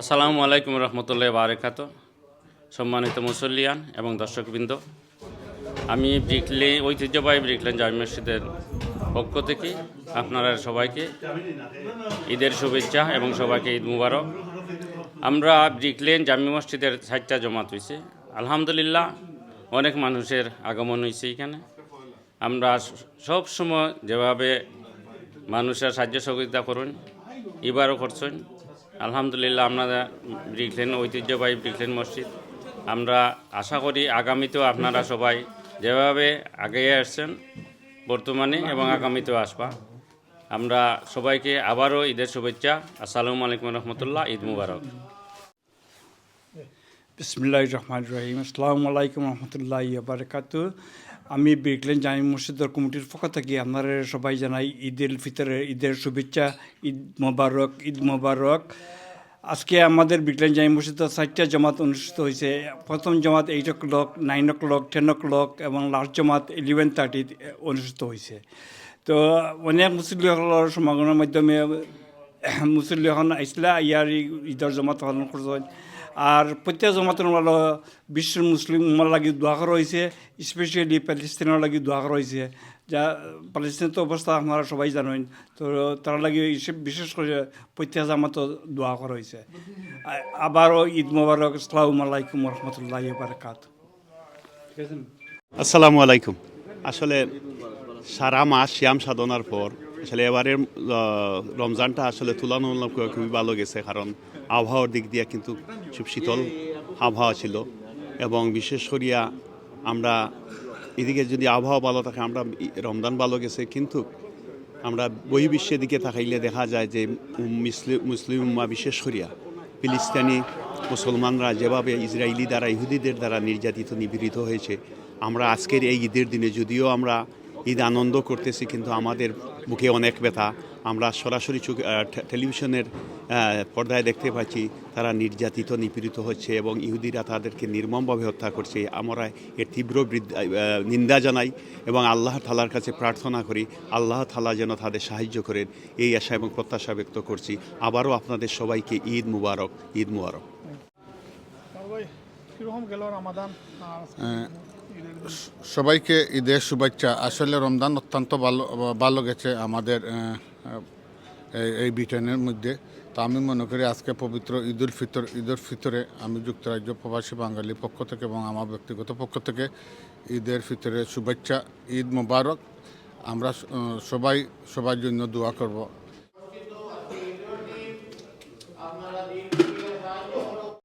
আসসালামু আলাইকুম রহমতুল্লাহ বারেকাত। সম্মানিত মুসল্লিয়ান এবং দর্শকবৃন্দ, আমি ব্রিকলে, ঐতিহ্যবাহী ব্রিকলেন জামি মসজিদের পক্ষ থেকে আপনারা সবাইকে ঈদের শুভেচ্ছা এবং সবাইকে ঈদ মুবারক। আমরা ব্রিকলেন জামি মসজিদের সাইটটা জমাত হয়েছে আলহামদুলিল্লাহ, অনেক মানুষের আগমন হয়েছে এখানে। আমরা সব সময় যেভাবে মানুষের সাহায্য সহযোগিতা করুন এবারও করছেন। আলহামদুলিল্লাহ আপনারা ব্রিকলেন ঐতিহ্যবাহী ব্রিকলেন মসজিদ। আমরা আশা করি আগামীতেও আপনারা সবাই যেভাবে আগে আসছেন, বর্তমানে এবং আগামীতেও আসবা। আমরা সবাইকে আবারও ঈদের শুভেচ্ছা। আসসালামু আলাইকুম রহমতুল্লাহ। ঈদ মুবারক। বিসমিল্লাহ রহমান রহিম আসসালামু আলাইকুম রহমতুল্লাহ বারকাত আমি বিরকলেন জামি মসজিদের কমিটির পক্ষ থেকে আপনারা সবাই জানাই ঈদের ফিতরের, ঈদের শুভেচ্ছা, ঈদ মোবারক ঈদ মোবারক। আজকে আমাদের বিকলেন জামি মসজিদে চারটা জমাত অনুষ্ঠিত হয়েছে। প্রথম জমাত eight o'clock nine o'clock ten o'clock এবং লাস্ট জমাত ইলেভেন থার্টিত অনুষ্ঠিত হয়েছে। তো অনেক মুসলিমসকলৰ সমাগমৰ মাধ্যমে মুসল্লিখন আইসলা ইয়ার ঈদের জমাত পালন করছেন আর প্রত্যেক জমাতের হলো বিশ্বের মুসলিম উম্মার লাগি দোয়া করা হয়েছে স্পেশালি প্যালেস্তিনের লাগি দোয়া করা হয়েছে যা, প্যালেস্তিনের তো অবস্থা আপনারা সবাই জানেন, তো তার লাগি বিশেষ করে প্রত্যেক জামাত দোয়া করা হয়েছে আবারও ঈদ মোবারক, আসসালামু আলাইকুম রহমতুল্লাহ বারকাত আসসালামু আলাইকুম। আসলে সারা মাস শ্যাম সাধনার পর আসলে এবারের রমজানটা আসলে তুলনামূলক খুবই ভালো গেছে, কারণ আবহাওয়ার দিক দিয়ে কিন্তু খুব শীতল আবহাওয়া ছিল। এবং বিশেষ করিয়া আমরা এদিকে যদি আবহাওয়া ভালো থাকে, আমরা রমজান ভালো গেছে, কিন্তু আমরা বহির্বিশ্বের দিকে তাকাইলে দেখা যায় যে মুসলিম উম্মা বিশেষ করিয়া ফিলিস্তিনি মুসলমানরা যেভাবে ইসরায়েলি দ্বারা, ইহুদিদের দ্বারা নির্যাতিত, নিপীড়িত হয়েছে, আমরা আজকের এই ঈদের দিনে যদিও আমরা ঈদ আনন্দ করতেছি, কিন্তু আমাদের মুখে অনেক ব্যথা। আমরা সরাসরি টেলিভিশনের পর্দায় দেখতে পাচ্ছি, তারা নির্যাতিত, নিপীড়িত হচ্ছে এবং ইহুদিরা তাদেরকে নির্মমভাবে হত্যা করছে। আমরা এর তীব্র নিন্দা জানাই এবং আল্লাহ থালার কাছে প্রার্থনা করি, আল্লাহ তালা যেন তাদের সাহায্য করেন। এই আশা এবং প্রত্যাশা ব্যক্ত করছি। আবারও আপনাদের সবাইকে ঈদ মুবারক ঈদ মুবারক। সবাইকে ঈদের শুভেচ্ছা। আসলে রমজান অত্যন্ত ভালো ভালো গেছে আমাদের এই- ব্রিটেনের মধ্যে। তা আমি মনে করি আজকে পবিত্র ঈদুল ফিতর ঈদুল ফিতরে আমি যুক্তরাজ্য প্রবাসী বাঙালির পক্ষ থেকে এবং আমার ব্যক্তিগত পক্ষ থেকে ঈদের ফিতরের শুভেচ্ছা ঈদ মোবারক। আমরা সবাই সবার জন্য দোয়া করব।